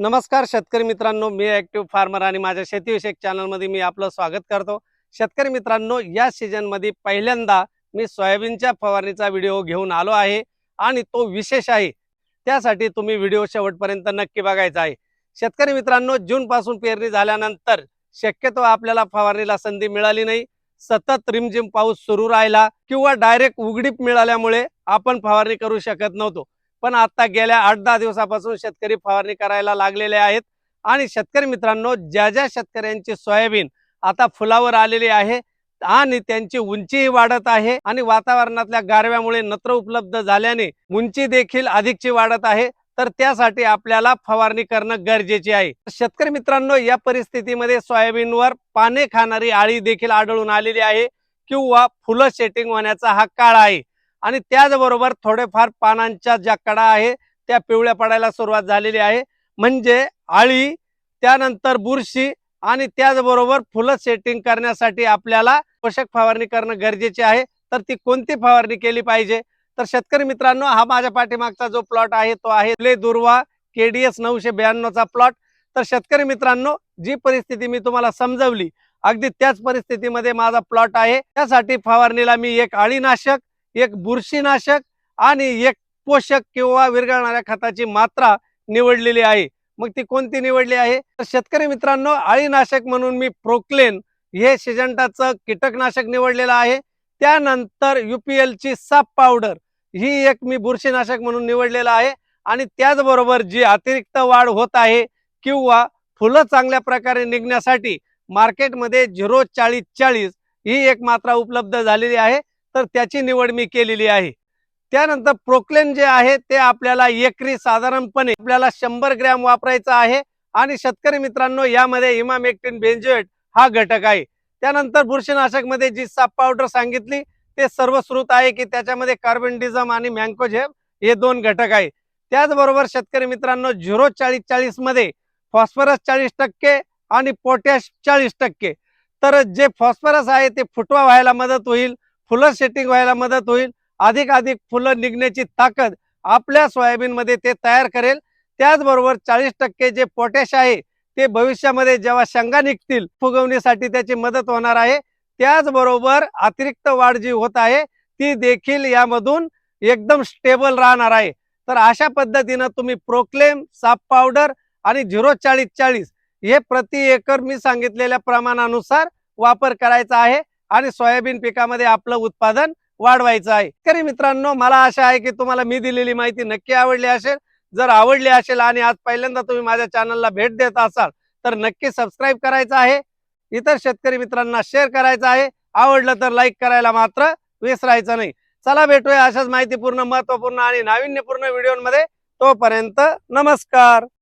नमस्कार शेतकरी मित्रांनो मी ॲक्टिव्ह फार्मर आणि माझ्या शेतीविषयक चॅनलमध्ये मी आपलं स्वागत करतो. शेतकरी मित्रांनो या सीझनमध्ये पहिल्यांदा मी सोयाबीनच्या फवारणीचा व्हिडिओ घेऊन आलो आहे आणि तो विशेष आहे. त्यासाठी तुम्ही व्हिडिओ शेवटपर्यंत नक्की बघायचा आहे. शेतकरी मित्रांनो जूनपासून पेरणी झाल्यानंतर शक्यतो आपल्याला फवारणीला संधी मिळाली नाही. सतत रिमझिम पाऊस सुरू राहिला किंवा डायरेक्ट उघडीप मिळाल्यामुळे आपण फवारणी करू शकत नव्हतो. पण आता गेल्या आठ दहा दिवसापासून शेतकरी फवारणी करायला लागलेले आहेत. आणि शेतकरी मित्रांनो ज्या ज्या शेतकऱ्यांची सोयाबीन आता फुलावर आलेली आहे आणि त्यांची उंचीही वाढत आहे आणि वातावरणातल्या गारव्यामुळे नत्र उपलब्ध झाल्याने उंची देखील अधिकची वाढत आहे तर त्यासाठी आपल्याला फवारणी करणं गरजेचे आहे. शेतकरी मित्रांनो या परिस्थितीमध्ये सोयाबीनवर पाने खाणारी आळी देखील आढळून आलेली आहे किंवा फुलं सेटिंग होण्याचा हा काळ आहे. आणि त्याचबरोबर थोडेफार पानांच्या ज्या कडा आहे त्या पिवळ्या पडायला सुरुवात झालेली आहे. म्हणजे आळी त्यानंतर बुरशी आणि त्याचबरोबर फुलं सेटिंग करण्यासाठी आपल्याला पोषक फवारणी करणं गरजेचे आहे. तर ती कोणती फवारणी केली पाहिजे? तर शेतकरी मित्रांनो हा माझ्या पाठीमागचा जो प्लॉट आहे तो आहे ले दुर्वा केडीएस नऊशे ब्याण्णवचा प्लॉट तर शेतकरी मित्रांनो जी परिस्थिती मी तुम्हाला समजवली अगदी त्याच परिस्थितीमध्ये माझा प्लॉट आहे. त्यासाठी फवारणीला मी एक आळीनाशक एक बुरशीनाशक आणि एक पोषक किंवा विरघळणाऱ्या खताची मात्रा निवडलेली आहे. मग ती कोणती निवडली आहे? तर शेतकरी मित्रांनो अळीनाशक म्हणून मी प्रोक्लेन हे सिजंटाचं कीटकनाशक निवडलेलं आहे. त्यानंतर युपीएलची साप पावडर ही एक मी बुरशीनाशक म्हणून निवडलेलं आहे. आणि त्याचबरोबर जी अतिरिक्त वाढ होत आहे किंवा फुलं चांगल्या प्रकारे निघण्यासाठी मार्केटमध्ये झिरो चाळीस चाळीस ही एक मात्रा उपलब्ध झालेली आहे. तर त्याची निवड मी केलेली आहे. त्यानंतर प्रोक्लेन जे आहे ते आपल्याला एकरी साधारणपणे आपल्याला शंभर ग्रॅम वापरायचं आहे. आणि शेतकरी मित्रांनो यामध्ये इमामेक्टिन बेंजोएट हा घटक आहे. त्यानंतर बुरशीनाशकमध्ये जी साप पावडर सांगितली ते सर्व स्रोत आहे की त्याच्यामध्ये कार्बनडिझम आणि मँकोझेब हे दोन घटक आहे. त्याचबरोबर शेतकरी मित्रांनो झिरो चाळीस चाळीसमध्ये फॉस्फरस चाळीस टक्के आणि पोटॅश चाळीस टक्के. तर जे फॉस्फरस आहे ते फुटवा व्हायला मदत होईल. फुलं सेटिंग व्हायला मदत होईल. अधिक अधिक फुलं निघण्याची ताकद आपल्या सोयाबीनमध्ये ते तयार करेल. त्याचबरोबर चाळीस टक्के जे पोटॅश आहे ते भविष्यामध्ये जेव्हा शेंगा निघतील फुगवणीसाठी त्याची मदत होणार आहे. त्याचबरोबर अतिरिक्त वाढ जी होत आहे ती देखील यामधून एकदम स्टेबल राहणार आहे. तर अशा पद्धतीनं तुम्ही प्रोक्लेम साप पावडर आणि झिरो चाळीस चाळीस हे प्रति एकर मी सांगितलेल्या प्रमाणानुसार वापर करायचा आहे. आणि सोयाबीन पिकामध्ये आपलं उत्पादन वाढवायचं आहे. तरी मित्रांनो मला आशा आहे की तुम्हाला मी दिलेली माहिती नक्की आवडली असेल. जर आवडली असेल आणि आज पहिल्यांदा तुम्ही माझ्या चॅनलला भेट देत असाल तर नक्की सबस्क्राईब करायचं आहे. इतर शेतकरी मित्रांना शेअर करायचं आहे. आवडलं तर लाईक करायला मात्र विसरायचं नाही. चला भेटूया अशाच माहितीपूर्ण महत्त्वपूर्ण आणि नाविन्यपूर्ण व्हिडिओमध्ये तोपर्यंत नमस्कार.